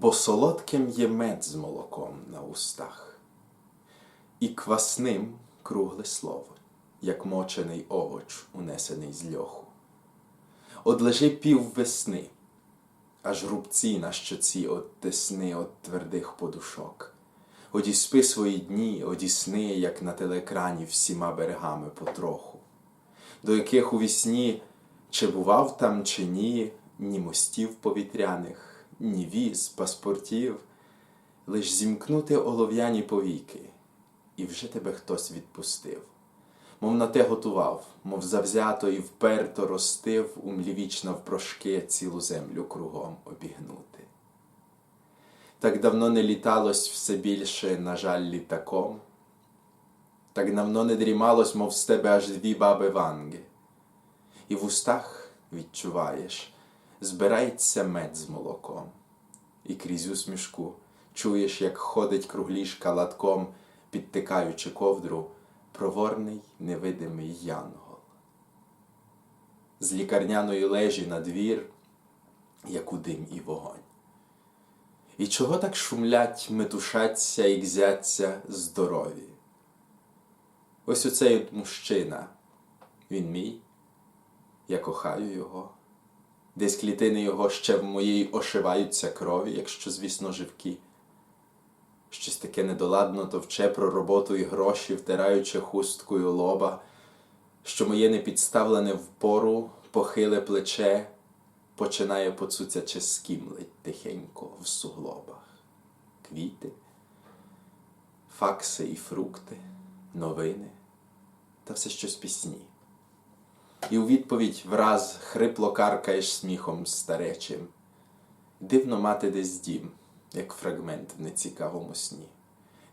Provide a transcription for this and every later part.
бо солодким є мед з молоком на устах, і квасним кругле слово, як мочений овоч, унесений з льоху. Одлежи пів весни, аж рубці на щоці от тесни от твердих подушок. Одіспи свої дні, одісни, як на телеекрані всіма берегами потроху, до яких у вісні чи бував там, чи ні, ні мостів повітряних, ні віз, паспортів, лиш зімкнути олов'яні повіки, і вже тебе хтось відпустив, мов на те готував, мов завзято і вперто ростив у млі вічно впрошки цілу землю кругом обігнути. Так давно не літалось все більше, на жаль, літаком, так давно не дрімалось, мов з тебе аж дві баби ванги, і в устах відчуваєш, збирається мед з молоком, і крізь усмішку чуєш, як ходить круглішка латком, підтикаючи ковдру, проворний невидимий янгол. З лікарняної лежі на двір, як у дим і вогонь. І чого так шумлять, метушаться і гзяться здорові? Ось оцей мужчина, він мій, я кохаю його, десь клітини його ще в моїй ошиваються крові, якщо, звісно, живкі. Щось таке недоладно товче про роботу і гроші, втираючи хусткою лоба, що моє непідставлене впору, похиле плече починає поцуцяче скімлить тихенько в суглобах. Квіти, факси і фрукти, новини та все щось пісні. І у відповідь враз хрипло каркаєш сміхом старечим. Дивно мати десь дім, як фрагмент в нецікавому сні.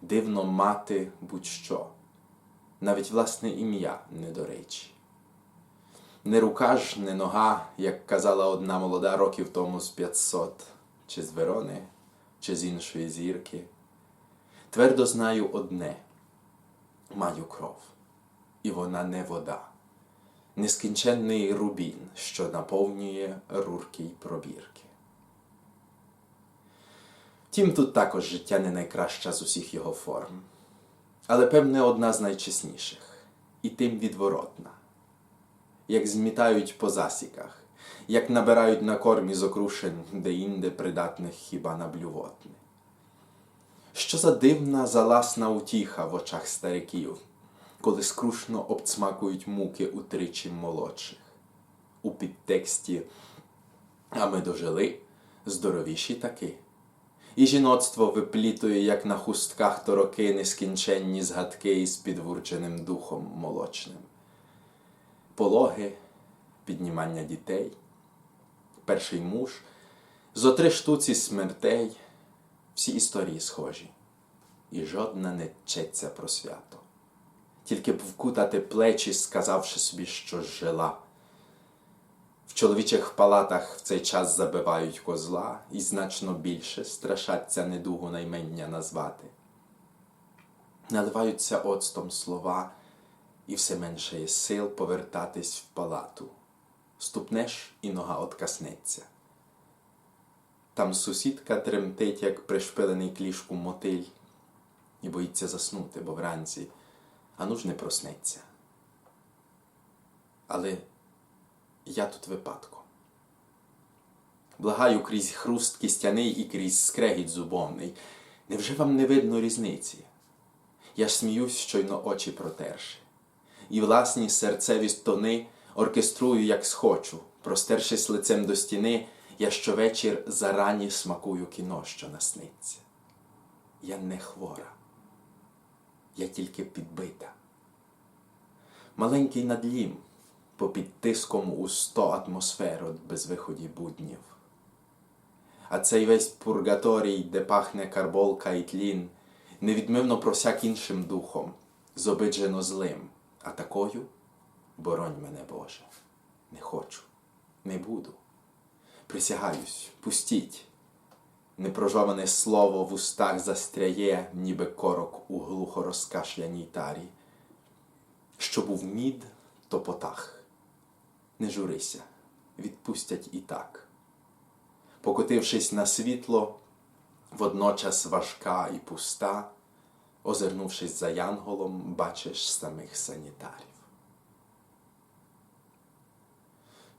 Дивно мати будь-що, навіть власне ім'я не до речі. Не рука ж, не нога, як казала одна молода років тому з 500, чи з Верони, чи з іншої зірки. Твердо знаю одне маю кров, і вона не вода, нескінченний рубін, що наповнює рурки й пробірки. Втім, тут також життя не найкраща з усіх його форм, але певне одна з найчесніших, і тим відворотна як змітають по засіках, як набирають на кормі з окрушень де-інде придатних хіба на блювотни. Що за дивна заласна утіха в очах стариків, коли скрушно обцмакують муки утричі молодших. У підтексті А ми дожили здоровіші таки. І жіноцтво виплітує, як на хустках тороки нескінченні згадки із підвурченим духом молочним пологи, піднімання дітей, перший муж, зо три штуці смертей, всі історії схожі, і жодна не четься про свято. Тільки б вкутати плечі, сказавши собі, що жила. В чоловічих палатах в цей час забивають козла і значно більше страшаться недугу наймення назвати. Наливаються оцтом слова і все менше є сил повертатись в палату. Ступнеш і нога откаснеться. Там сусідка тремтить, як пришпилений клішку мотиль, і боїться заснути, бо вранці ану ж не проснеться. Але я тут випадком. Благаю крізь хруст кістяний і крізь скрегіт зубовний. Невже вам не видно різниці? Я ж сміюсь, щойно очі протерши і власні серцеві стони оркеструю, як схочу, простершись лицем до стіни, я щовечір зарані смакую кіно, що насниться. Я не хвора, я тільки підбита. Маленький надлім попід тиском у сто атмосфер от безвиході буднів. А цей весь пургаторій, де пахне карболка і тлін, невідмивно просяк іншим духом, зобиджено злим. А такою, боронь мене, Боже, не хочу, не буду. Присягаюсь, пустіть. Непрожоване слово в устах застряє, ніби корок у глухо розкашляній тарі. Що був мід, то потах. Не журися, відпустять і так. Покотившись на світло, водночас важка і пуста, озирнувшись за янголом, бачиш самих санітарів.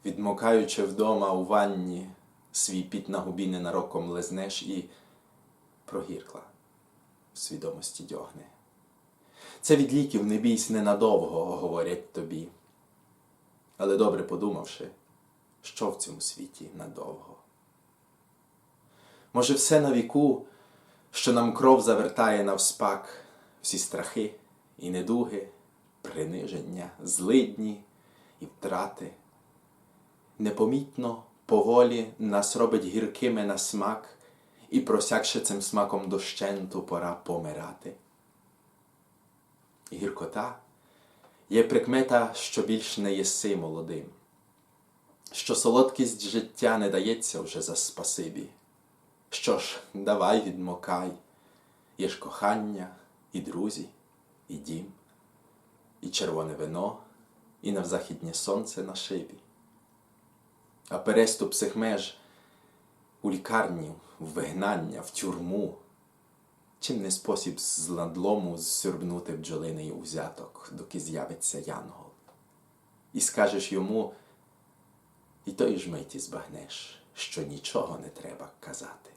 Відмокаючи вдома у ванні, свій піт на губі ненароком лизнеш і прогіркла в свідомості дьогне. Це від ліків не бійсь ненадовго, говорять тобі. Але добре подумавши, що в цьому світі надовго. Може, все на віку, що нам кров завертає навспак, всі страхи і недуги, приниження, злидні і втрати. Непомітно, поволі нас робить гіркими на смак, і просякши цим смаком дощенту пора помирати. Гіркота є прикмета, що більш не єси молодим, що солодкість життя не дається вже за спасибі. Що ж, давай відмокай, є ж кохання, і друзі, і дім, і червоне вино, і навзахіднє сонце на шибі. А переступ цих меж у лікарню, в вигнання, в тюрму, чим не спосіб з надлому зсюрбнути бджолиний узяток, доки з'явиться янгол. І скажеш йому, і тої ж миті збагнеш, що нічого не треба казати.